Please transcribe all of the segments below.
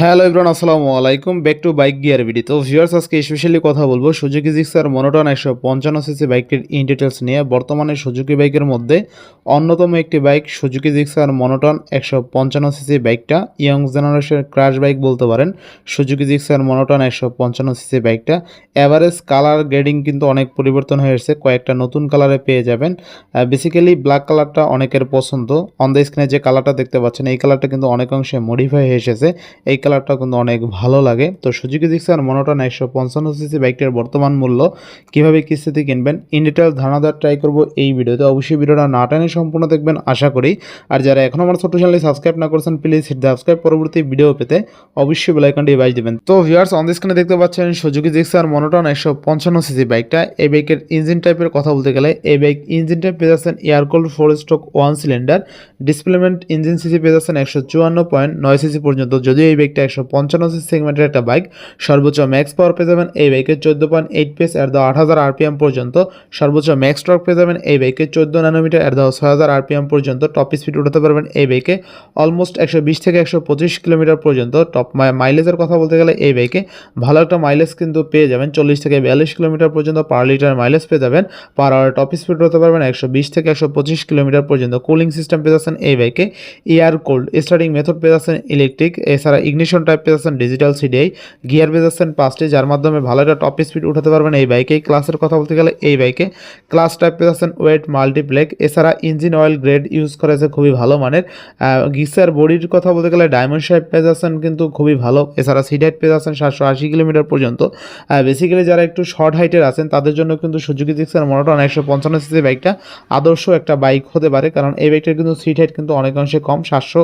Hello Ibran আসসালামু আলাইকুম। Back to bike gear ভিডি তো ভিউয়ার্স আজকে স্পেশালি কথা বলব সুজুকি জিক্সার মনোটন একশো পঞ্চান্ন সিসি বাইকটির ইন ডিটেলস নিয়ে। বর্তমানে সুজুকি বাইকের মধ্যে অন্যতম একটি বাইক সুজুকি জিক্সার মনোটন একশো পঞ্চান্ন সিসি বাইকটা ইয়ং জেনারেশনের ক্রাশ বাইক বলতে পারেন। সুজুকি জিক্সার মনোটন একশো পঞ্চান্ন সিসি বাইকটা অ্যাভারেজ কালার গ্রেডিং কিন্তু অনেক পরিবর্তন হয়ে এসেছে। কয়েকটা নতুন কালারে পেয়ে যাবেন। বেসিক্যালি ব্ল্যাক কালারটা অনেকের পছন্দ। অন দ্য স্ক্রিনে যে কালারটা দেখতে পাচ্ছেন, এই কালারটা কিন্তু অনেক অংশে মডিফাই হয়ে এসেছে। এই কালারটা কিন্তু অনেক ভালো লাগে। তো সুজুকি জিক্সার মনোটন একশো পঞ্চান্ন সিসি বাইকটির বর্তমান মূল্য কীভাবে কিস্তিতে কিনবেন ইন ডিটেল ধারণা দেওয়ার ট্রাই করব এই ভিডিওতে। অবশ্যই ভিডিওটা না টানে সম্পূর্ণ দেখবেন, আশা করি। আর যারা এখনও আমার ছোটো চ্যানেলে সাবস্ক্রাইব না করছেন প্লিজ সাবস্ক্রাইব পরবর্তী ভিডিও পেতে অবশ্যই বেলাইকনটি বাজ দিবেন। তো ভিউয়ার্স অন স্ক্রিনে দেখতে পাচ্ছেন সুজুকি জিক্সার মনোটন একশো পঞ্চান্ন সিসি বাইকটা। এই বাইকের ইঞ্জিন টাইপের কথা বলতে গেলে, এই বাইক ইঞ্জিন টাইপ পেয়ে যাচ্ছেন air cooled four stroke one cylinder displacement engine CC পেয়ে যাচ্ছেন একশো চুয়ান্ন পয়েন্ট নয় সিসি পর্যন্ত। যদিও এই বাইকটা একশো পঞ্চান্ন সেগমেন্টের একটা বাইক। সর্বোচ্চ ম্যাক্স পাওয়ার পেয়ে যাবেন এই বাইকের চোদ্দ পয়েন্ট এইট পেস, এর দাও আট হাজার আরপিএম পর্যন্ত। সর্বোচ্চ ম্যাক্স টর্ক পেয়ে যাবেন এই বাইকে চোদ্দ ন্যানোমিটার, এর দাও ছয় হাজার আরপিএম পর্যন্ত। টপ স্পিড উঠাতে পারবেন এই বাইকে অলমোস্ট একশো বিশ থেকে একশো পঁচিশ কিলোমিটার পর্যন্ত। টপ মাইলেজের কথা বলতে গেলে এই বাইকে ভালো একটা মাইলেজ কিন্তু পেয়ে যাবেন। চল্লিশ থেকে বিয়াল্লিশ কিলোমিটার পর্যন্ত পার লিটার মাইলেজ পেয়ে যাবেন। পার আওয়ার টপ স্পিড হতে পারবেন একশো বিশ থেকে একশো পঁচিশ কিলোমিটার পর্যন্ত। কুলিং সিস্টেম পেয়ে যাচ্ছেন এই বাইকে। এয়ার কোল্ড স্টার্টিং মেথড পেয়ে যাচ্ছেন ইলেকট্রিক। এছাড়া ইগনিশন টাইপ পেয়ে যাচ্ছেন ডিজিটাল সিডিআই গিয়ার পেয়ে যাচ্ছেন পাঁচটি, যার মাধ্যমে ভালো একটা টপ স্পিড উঠাতে পারবেন এই বাইকে ক্লাসের কথা বলতে গেলে এই বাইকে ক্লাস টাইপ পেয়ে যাচ্ছেন ওয়েট মাল্টিপ্লেক এছাড়া ইঞ্জিন অয়েল গ্রেড ইউজ করেছে খুবই ভালো মানের গিসার বডির কথা বলতে গেলে ডায়মন্ড শেপ পেয়ে যাচ্ছেন কিন্তু খুবই ভালো। এছাড়া সিডাইট পেয়ে যাচ্ছেন সাতশো আশি কিলোমিটার পর্যন্ত। বেসিক্যালি যারা একটু শর্ট হাইটের আছেন, তাদের জন্য কিন্তু সুজুকি জিক্সার মনোটন একশো পঞ্চান্ন সিসি বাইকটা আদর্শ একটা বাইক হতে পারে, কারণ এই বাইকটার কিন্তু সিট হাইট কিন্তু অনেকাংশে কম, সাতশো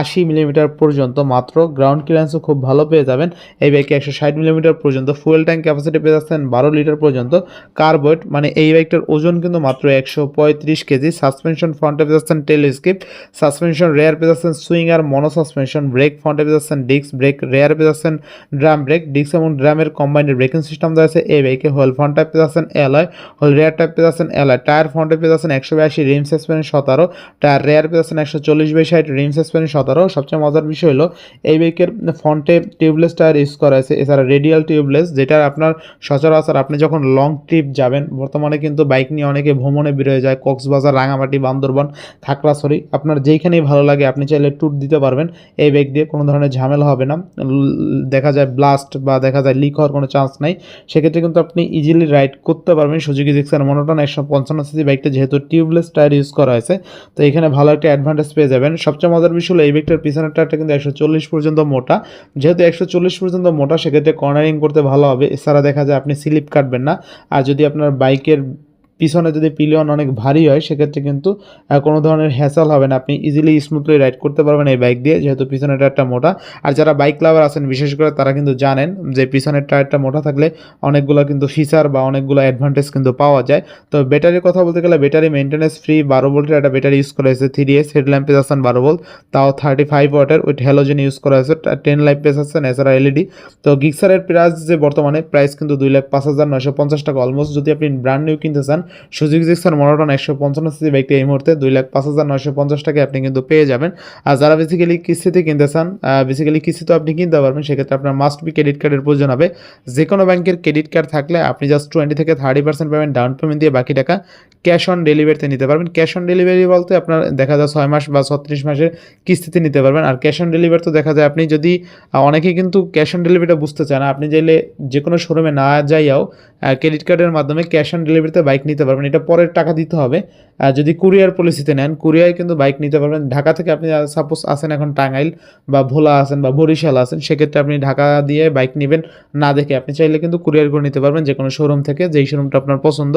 আশি মিলিমিটার পর্যন্ত। মাত্র গ্রাউন্ড ক্লিয়ারেন্সও খুব ভালো পেয়ে যাবেন। এই বাইকে একশো ষাট মিলিমিটার পর্যন্ত ফুয়েল ট্যাঙ্ক ক্যাপাসিটি পেয়ে যাচ্ছেন বারো লিটার পর্যন্ত। কার্বোয়েট মানে এই বাইকটার ওজন কিন্তু মাত্র একশো পঁয়ত্রিশ কেজি। সাসপেনশন ফ্রন্টে পেয়ে যাচ্ছেন টেলিস্কিপ সাসপেনশন রেয়ার পেয়ে যাচ্ছেন সুইং আর মনো সাসপেনশন ব্রেক ফ্রন্টে পেয়ে যাচ্ছেন ডিস্ক ব্রেক রেয়ার পেয়ে যাচ্ছেন ড্রাম ব্রেক ডিস্ক এবং ড্রামের কম্বাইন্ড ব্রেকিং সিস্টেম আছে এই বাইকে হোল ফ্রন্ট টাইপ পেয়ে যাচ্ছেন এলয় হোল রেয়ার টাইপ পেয়ে যাচ্ছেন অ্যালয় টায়ার ফ্রন্টে পেয়ে যাচ্ছেন একশো বিয়াশি রিম সাসপেন্স সতেরো টায়ার রেয়ার পেয়ে যাচ্ছেন একশো চল্লিশ বাই ষাট রিম সাসপেন্স সতেরো। সবচেয়ে মজার বিষয় হলো, এই বাইকের ফ্রন্টে টিউবলেস টায়ার ইউজ করা আছে এছাড়া রেডিয়াল টিউবলেস যেটা আপনার সচরাচর আপনি যখন লং ট্রিপ যাবেন, বর্তমানে কিন্তু বাইক নিয়ে অনেকে ভ্রমণে বেরোয় যায়, কক্সবাজার, রাঙামাটি, বান্দরবন, খাগড়াছড়ি, আপনার যেইখানেই ভালো লাগে আপনি চাইলে ট্যুর দিতে পারবেন, এই বাইক দিয়ে কোনো ধরনের ঝামেলা হবে না দেখা যায় ব্লাস্ট বা দেখা যায় লিক হওয়ার কোনো চান্স নাই, সেক্ষেত্রে কিন্তু আপনি ইজিলি রাইড করতে পারবেন সুযোগী জিক্সার মনোটন একশো পঞ্চান্ন সিসি বাইকটা যেহেতু টিউবলেস টায়ার ইউজ করা হয়েছে, তো এখানে ভালো একটা অ্যাডভান্টেজ পেয়ে যাবেন। সবচেয়ে মজার বিষয় হলো এই বাইকটার পিছনের টায়ারটা কিন্তু একশো চল্লিশ পর্যন্ত মোটা। যেহেতু একশো চল্লিশ পর্যন্ত মোটা, সেক্ষেত্রে কর্নারিং করতে ভালো হবে। এছাড়া দেখা যায় আপনি স্লিপ কাটবেন না। আর যদি আপনার বাইকের পিছনে যদি পিলিয়ন অনেক ভারী হয়, সেক্ষেত্রে কিন্তু কোনো ধরনের হ্যাসাল হবে না। আপনি ইজিলি স্মুথলি রাইড করতে পারবেন এই বাইক দিয়ে, যেহেতু পিছনের টায়ারটা মোটা। আর যারা বাইক লাভার আছেন, বিশেষ করে তারা কিন্তু জানেন যে পিছনের টায়ারটা মোটা থাকলে অনেকগুলো কিন্তু ফিচার বা অনেকগুলো অ্যাডভান্টেজ কিন্তু পাওয়া যায়। তো ব্যাটারির কথা বলতে গেলে ব্যাটারি মেনটেন্যান্স ফ্রি বারো ভোল্টের একটা ব্যাটারি ইউজ করা হয়েছে। থ্রি এস হেডল্যাম্প পেজ আছেন বারো ভোল্ট তাও থার্টি ফাইভ ওয়াটের উইথ হ্যালোজেন ইউজ করা হয়েছে। টেন লাইফ পেজ আছেন এছাড়া এলইডি তো গিক্সারের প্রাইস যে বর্তমানে প্রাইস কিন্তু দুই লাখ পাঁচ হাজার নয়শো পঞ্চাশ টাকা। অলমোস্ট যদি আপনি ব্র্যান্ড নিউ কিনতে চান সুযোগ জিক্সার মনোটন একশো পঞ্চান্ন সিসি বাইকটি এই মুহূর্তে দুই লাখ পাঁচ হাজার নয়শো পঞ্চাশ টাকায় আপনি কিন্তু পেয়ে যাবেন। আর যারা বেসিক্যালি কিস্তিতে কিনতে চান বেসিক্যালি কিস্তিতে আপনি কিনতে পারবেন, সেক্ষেত্রে আপনার মাস্ট বি ক্রেডিট কার্ডের প্রয়োজন হবে। যে কোনো ব্যাংকের ক্রেডিট কার্ড থাকলে আপনি জাস্ট টোয়েন্টি থেকে thirty percent payment down payment দিয়ে বাকি টাকা ক্যাশ অন ডেলিভারিতে নিতে পারবেন। ক্যাশ অন ডেলিভারি বলতে আপনার দেখা যায় ছয় মাস বা ছত্রিশ মাসের কিস্তিতে নিতে পারবেন। আর ক্যাশ অন ডেলিভারি তো দেখা যায় আপনি যদি অনেকেই কিন্তু ক্যাশ অন ডেলিভারিটা বুঝতে চান আপনি চাইলে যে কোনো শোরুমে না যাইয়াও ক্রেডিট কার্ডের মাধ্যমে ক্যাশ অন ডেলিভারিতে বাইক নিতে পারবেন। এটা পরের টাকা দিতে হবে। যদি কুরিয়ার পলিসিতে নেন কুরিয়ায় কিন্তু বাইক নিতে পারবেন। ঢাকা থেকে আপনি সাপোজ আসেন এখন টাঙ্গাইল বা ভোলা আছেন বা বরিশাল আছেন, সেক্ষেত্রে আপনি ঢাকা দিয়ে বাইক নেবেন। না দেখে আপনি চাইলে কিন্তু কুরিয়ার করে নিতে পারবেন যে কোনো শোরুম থেকে, যেই শোরুমটা আপনার পছন্দ।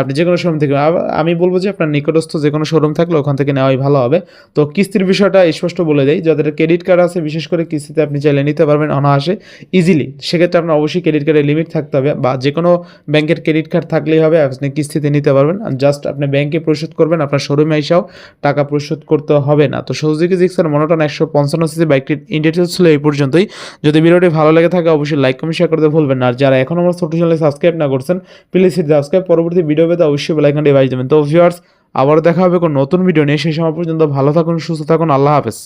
আপনি যে কোনো শোরুম থেকে আমি বলব যে আপনার নিকটস্থ যে কোনো শোরুম থাকলে ওখান থেকে নেওয়াই ভালো হবে। তো কিস্তির বিষয়টা স্পষ্ট বলে দেয় যাদের ক্রেডিট কার্ড আছে, বিশেষ করে কিস্তিতে আপনি চাইলে নিতে পারবেন অনায়াসে ইজিলি সেক্ষেত্রে আপনার অবশ্যই ক্রেডিট কার্ডের লিমিট থাকতে হবে বা যে কোনো ব্যাংকের ক্রেডিট কার্ড থাকলেই হবে, আপনি কিস্তিতে নিতে পারবেন। জাস্ট আপনি ব্যাংকে পরিশোধ করবেন, আপনার শোরুমে এসেও টাকা পরিশোধ করতে হবে না। তো সুজুকি জিক্সার মনোটন একশো পঞ্চান্ন সিসি বাইকটির ইন ছিল এই পর্যন্তই। যদি ভিডিওটি ভালো লেগে থাকে, অবশ্যই লাইক কমেন্ট শেয়ার করতে ভুলবেন না। আর যারা এখন আমার ছোটো চ্যানেলে সাবস্ক্রাইব না করছেন প্লিজ সাবস্ক্রাইব পরবর্তী ভিডিও পেতে অবশ্যই বেলাইকানটি বাজিয়ে দেবেন। তো ভিউয়ার্স আবার দেখা হবে কোনো নতুন ভিডিও নিয়ে। সেই সময় পর্যন্ত ভালো থাকুন, সুস্থ থাকুন। আল্লাহ হাফেজ।